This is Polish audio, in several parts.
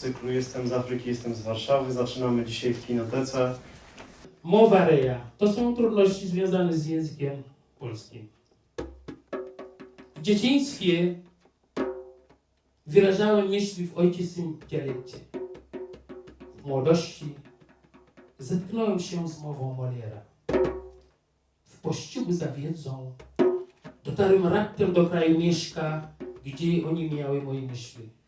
cyklu Jestem z Afryki, jestem z Warszawy. Zaczynamy dzisiaj w kinotece. Mowa reja to są trudności związane z językiem polskim. W dzieciństwie wyrażałem myśli w ojczystym dialekcie. W młodości zetknąłem się z mową Moliera. W pościgu za wiedzą dotarłem raptem do kraju mieszka, gdzie oni miały moje myśli.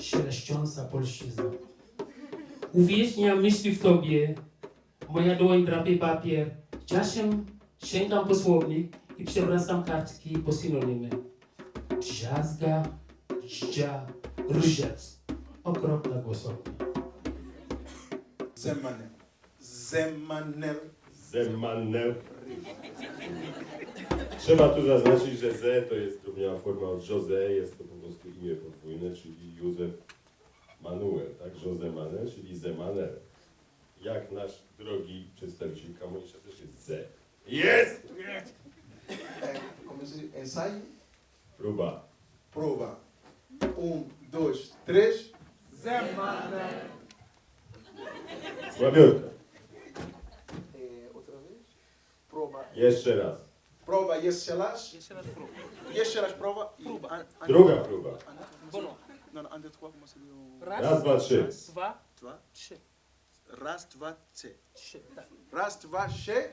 Szeleszcząca polszczyzna. Uwiecznia myśli w tobie, Moja dłoń drapie papier. Czasem sięgam po słownik i przewracam kartki po synonymy. Drzazga, dżdża, różec. Okropna głosownia. Zemanel. Zemanel. Zemanel. Trzeba tu zaznaczyć, że Ze to jest drobniała forma od Jose, jest to po prostu imię podwójne, czyli Józef Manuel, tak? Jose Manuel, czyli Zemanel. Jak nasz drogi przedstawiciel Kamonisza też jest Ze. Jest! É, comecei. Ensaio. Próba. Prova. Um, dois, três. Zemanel. Słabiutka. É, outra vez. Prova. Jeszcze raz. Prova, jeszcze raz. Jeszcze raz prób. Jeszcze raz prova. Próba. an- an- Druga próba. an- Bono. Não, não, antes de qual, como seria o... Raz, Raz, dwa, trzy. dwa, Dwa. trzy. Raz, dwa, trzy. Trzy, tak. Raz, dwa, trzy.